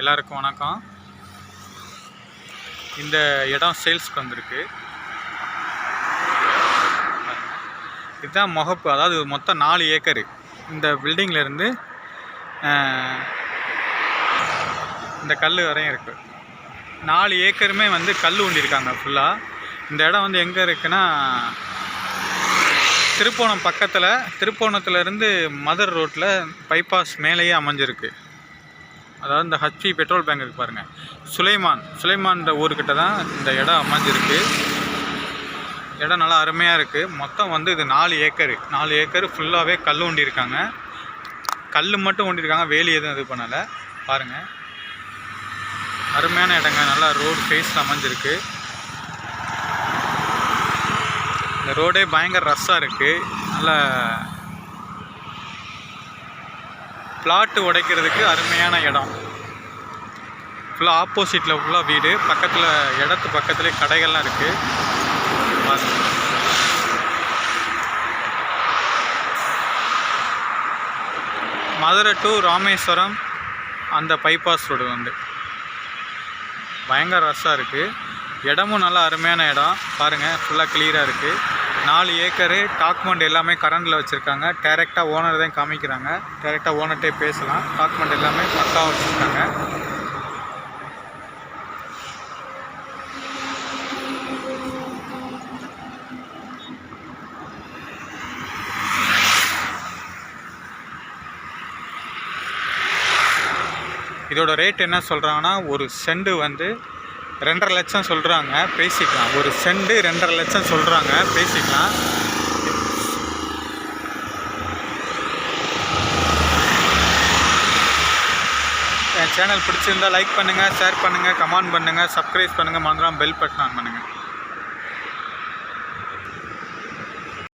எல்லாருக்கும் வணக்கம். இந்த இடம் சேல்ஸ்க்கு வந்திருக்கு. இதுதான் முகப்பு அதாவது மொத்தம் நாலு ஏக்கரு. இந்த பில்டிங்லேருந்து இந்த கல் வரையும் இருக்குது நாலு ஏக்கருமே வந்து கல் ஊண்டியிருக்காங்க ஃபுல்லாக இந்த இடம் வந்து எங்கே இருக்குன்னா திருப்போணம் பக்கத்தில் திருப்போணத்துலேருந்து மதர் ரோட்டில் பைபாஸ் மேலேயே அமைஞ்சிருக்கு. அதாவது இந்த ஹச்பி பெட்ரோல் பேங்க் இருக்கு பாருங்கள் சுலைமான் சுலைமான்ற ஊர்கிட்ட தான் இந்த இடம் அமைஞ்சிருக்கு. இடம் நல்லா அருமையாக இருக்குது மொத்தம் வந்து இது நாலு ஏக்கரு. நாலு ஏக்கர் ஃபுல்லாகவே கல் ஒண்டியிருக்காங்க கல் மட்டும் ஒண்டியிருக்காங்க வேலி எதுவும் இது பண்ணலை. பாருங்கள் அருமையான இடங்க. நல்லா ரோடு ஃபேஸில் அமைஞ்சிருக்கு. இந்த ரோடே பயங்கர ரஷ்ஷாக இருக்குது நல்லா பிளாட்டு உடைக்கிறதுக்கு அருமையான இடம். ஃபுல்லாக ஆப்போசிட்டில் ஃபுல்லாக வீடு. பக்கத்தில் இடத்து பக்கத்துலேயே கடைகள்லாம் இருக்குது மதுரை டு ராமேஸ்வரம் அந்த பைபாஸ் ரோடு வந்து. பயங்கர ரஷ்ஷாக இருக்குது இடமும் நல்லா அருமையான இடம். பாருங்கள் ஃபுல்லாக கிளியராக இருக்குது நாலு ஏக்கரு டாக்குமெண்ட் எல்லாமே கரண்டில் வச்சுருக்காங்க. டேரெக்டாக ஓனர் தான் காமிக்கிறாங்க. டேரெக்டாக ஓனர்கிட்டே பேசலாம். டாக்குமெண்ட் எல்லாமே பக்காவாக வச்சுருக்காங்க. இதோட ரேட் என்ன சொல்கிறாங்கன்னா ஒரு செண்டு வந்து ரெண்டரை லட்சம் சொல்கிறாங்க பேசிக்கலாம். ஒரு செண்டு ரெண்டரை லட்சம் சொல்கிறாங்க பேசிக்கலாம். என் சேனல் பிடிச்சிருந்தா லைக் பண்ணுங்கள் ஷேர் பண்ணுங்கள் கமெண்ட் பண்ணுங்கள் சப்ஸ்கிரைப் பண்ணுங்கள் மறந்துடாமல் பெல் பட்டன் ஆன் பண்ணுங்கள்